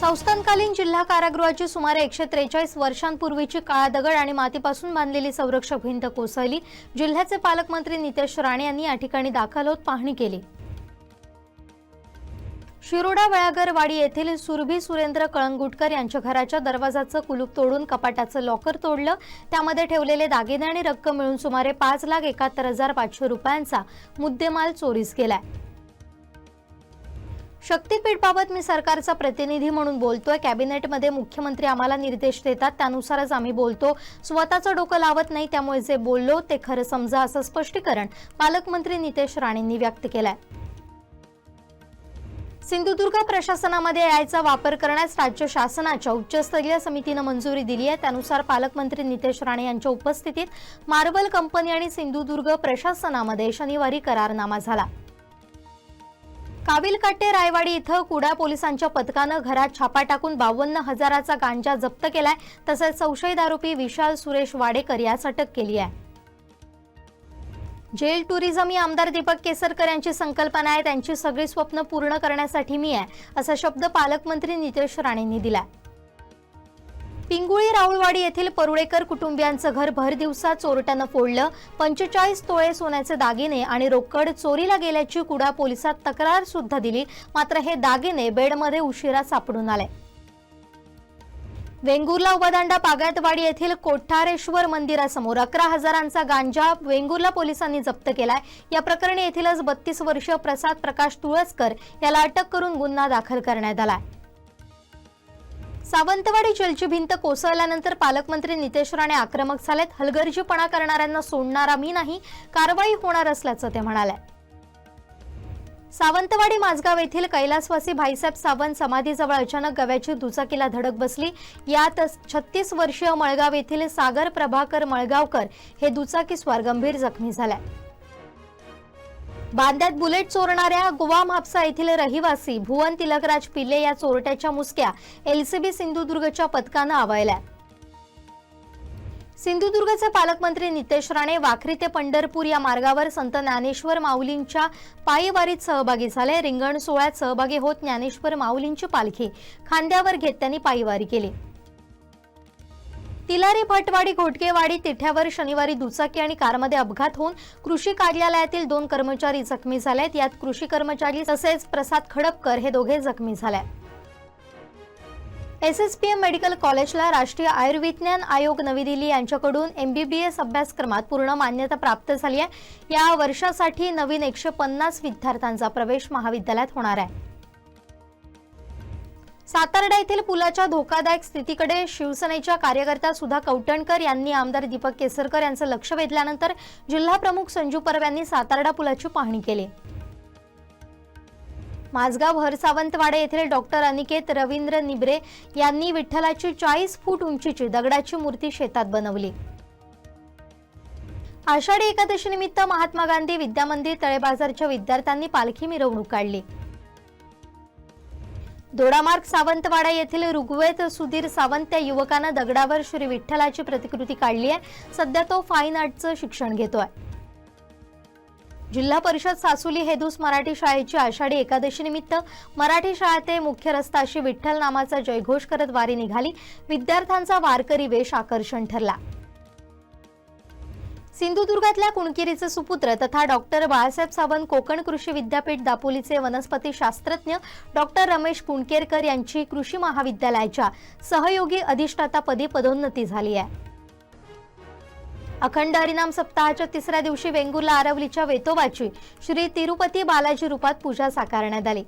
संस्थानकालीन जिल्हा कारागृहाची सुमारे एकशे त्रेचाळीस वर्षांपूर्वीची काळा दगड आणि मातीपासून बांधलेली संरक्षक भिंत कोसळली. जिल्ह्याचे पालकमंत्री नितेश राणे यांनी या ठिकाणी दाखल होत पाहणी केली. शिरोडा वेळागरवाडी येथील सुरभी सुरेंद्र कळंगुटकर यांच्या घराच्या दरवाजाचं कुलूप तोडून कपाटाचं लॉकर तोडलं. त्यामध्ये ठेवलेले दागिने आणि रक्कम मिळून सुमारे पाच लाख एकाहत्तर हजार पाचशे रुपयांचा मुद्देमाल चोरीस गेलाय शक्तीपीठबाबत मी सरकारचा प्रतिनिधी म्हणून बोलतोय. कॅबिनेटमध्ये मुख्यमंत्री आम्हाला निर्देश देतात. त्यानुसारच आम्ही बोलतो. स्वतःचं डोकं लावत नाही त्यामुळे जे बोललो ते खरं समजा असं स्पष्टीकरण पालकमंत्री नितेश राणेंनी व्यक्त केलंय. सिंधुदुर्ग प्रशासनामध्ये यायचा वापर करण्यास राज्य शासनाच्या उच्चस्तरीय समितीनं मंजुरी दिली आहे त्यानुसार पालकमंत्री नितेश राणे यांच्या उपस्थितीत मार्बल कंपनी आणि सिंधुदुर्ग प्रशासनामध्ये शनिवारी करारनामा झाला. काबिलकाटे रायवाडी इथं कुडा पोलिसांच्या पथकानं घरात छापा टाकून बावन्न हजाराचा गांजा जप्त केलाय. तसंच संशयित आरोपी विशाल सुरेश वाडेकर यास अटक केली आहे. जेल टुरिझम ही आमदार दीपक केसरकर यांची संकल्पना आहे. त्यांची सगळी स्वप्न पूर्ण करण्यासाठी मी आहे असा शब्द पालकमंत्री नितेश राणेंनी दिला पिंगुळी राऊळवाडी येथील परुळेकर कुटुंबियांचं घर भर दिवसा चोरट्यानं फोडलं. पंचेचाळीस तोळे सोन्याचे दागिने आणि रोकड चोरीला गेल्याची कुडा पोलिसात तक्रार सुद्धा दिली. मात्र हे दागिने बेडमध्ये उशिरा सापडून आले. वेंगुर्ला उपादांडा पागातवाडी येथील कोठारेश्वर मंदिरासमोर अकरा हजारांचा गांजा वेंगुर्ला पोलिसांनी जप्त केलाय. या प्रकरणी येथीलच बत्तीस वर्षीय प्रसाद प्रकाश तुळसकर याला अटक करून गुन्हा दाखल करण्यात आलाय. सावंतवाडी जलची भिंत कोसळल्यानंतर पालकमंत्री नितेश राणे आक्रमक झालेत. हलगर्जीपणा करणाऱ्यांना सोडणारा मी नाही कारवाई होणार असल्याचं ते म्हणाले. सावंतवाडी माझगाव येथील कैलासवासी भाईसाहेब सावंत समाधीजवळ अचानक गव्याची दुचाकीला धडक बसली. यात छत्तीस वर्षीय मळगाव येथील सागर प्रभाकर मळगावकर हे दुचाकीस्वार गंभीर जखमी झालाय बांद्यात बुलेट चोरणाऱ्या गोवा म्हापसा येथील रहिवासी भुवन तिलकराज पिल्ले या चोरट्याच्या मुसक्या एलसीबी सिंधुदुर्गच्या पथकानं आवळल्या. सिंधुदुर्गचे पालकमंत्री नितेश राणे वाखरी ते पंढरपूर या मार्गावर संत ज्ञानेश्वर माऊलींच्या पायीवारीत सहभागी झाले. रिंगण सोहळ्यात सहभागी होत ज्ञानेश्वर माऊलींची पालखी खांद्यावर घेत त्यांनी पायीवारी केली. तिलारी भटवाडी घोटकेवाडी तिठ्यावर शनिवारी दुचाकी आणि कारमध्ये अपघात होऊन कृषी कार्यालयातील दोन कर्मचारी जखमी झालेत. यात कृषी कर्मचारी तसेच प्रसाद खडपकर हे दोघे जखमी झाले. एसएसपीएम मेडिकल कॉलेजला राष्ट्रीय आयुर्विज्ञान आयोग नवी दिल्ली यांच्याकडून एमबीबीएस अभ्यासक्रमात पूर्ण मान्यता प्राप्त झाली आहे. या वर्षासाठी नवीन एकशे पन्नास विद्यार्थ्यांचा प्रवेश महाविद्यालयात होणार आहे. सातारडा येथील पुलाच्या धोकादायक स्थितीकडे शिवसेनेच्या कार्यकर्त्या सुधा कौटणकर यांनी आमदार दीपक केसरकर यांचं लक्ष वेधल्यानंतर जिल्हा प्रमुख संजू परब यांनी सातारडा पुलाची पाहणी केली. माझगाव हरसावंतवाडे येथील डॉक्टर अनिकेत रवींद्र निबरे यांनी विठ्ठलाची चाळीस फूट उंचीची दगडाची मूर्ती शेतात बनवली. आषाढी एकादशी निमित्त महात्मा गांधी विद्यामंदिर तळेबाजारच्या विद्यार्थ्यांनी पालखी मिरवणूक काढली. दोडामार्ग सावंतवाडा येथील ऋग्वेद सुधीर सावंत या युवकानं दगडावर श्री विठ्ठलाची प्रतिकृती काढली आहे. सध्या तो फाईन आर्टचं शिक्षण घेतोय. जिल्हा परिषद सासुली हेदूस मराठी शाळेची आषाढी एकादशी निमित्त मराठी शाळेत मुख्य रस्ता अशी विठ्ठल नामाचा जयघोष करत वारी निघाली. विद्यार्थ्यांचा वारकरी वेश आकर्षण ठरला. सिंधुदुर्गातल्या कुणकिरीचे सुपुत्र तथा डॉक्टर बाळासाहेब सावंत कोकण कृषी विद्यापीठ दापोलीचे वनस्पती शास्त्रज्ञ डॉक्टर रमेश कुणकेरकर यांची कृषी महाविद्यालयाच्या सहयोगी अधिष्ठातापदी पदोन्नती झाली आहे. अखंड हरिनाम सप्ताहाच्या तिसऱ्या दिवशी वेंगुर्ला आरवलीच्या वेतोबाची श्री तिरुपती बालाजी रूपात पूजा साकारण्यात आली.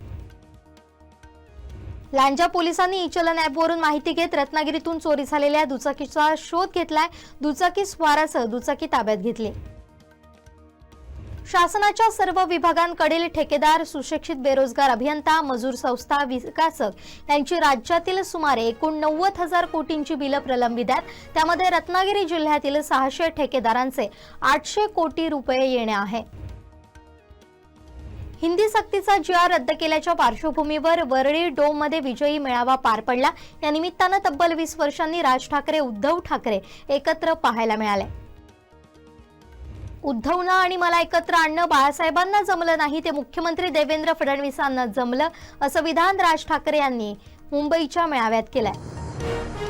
लांजा पोलिसांनी इचलन ॲपवरून माहिती घेत रत्नागिरीतून चोरी झालेल्या दुचाकीचा शोध घेतलाय. दुचाकी स्वारासह दुचाकी ताब्यात घेतली. शासनाच्या सर्व विभागांकडील ठेकेदार सुशिक्षित बेरोजगार अभियंता मजूर संस्था विकासक यांची राज्यातील सुमारे एकूण नव्वद हजार कोटींची बिलं प्रलंबित आहेत. त्यामध्ये रत्नागिरी जिल्ह्यातील सहाशे ठेकेदारांचे आठशे कोटी रुपये येणे आहे. हिंदी सक्तीचा जी आर रद्द केल्याच्या पार्श्वभूमीवर वरळी डोममध्ये विजयी मेळावा पार पडला. या निमित्तानं तब्बल वीस वर्षांनी राज ठाकरे उद्धव ठाकरे एकत्र पाहायला मिळाले. उद्धवनं आणि मला एकत्र आणणं बाळासाहेबांना जमलं नाही ते मुख्यमंत्री देवेंद्र फडणवीसांना जमलं असं विधान राज ठाकरे यांनी मुंबईच्या मेळाव्यात केलंय.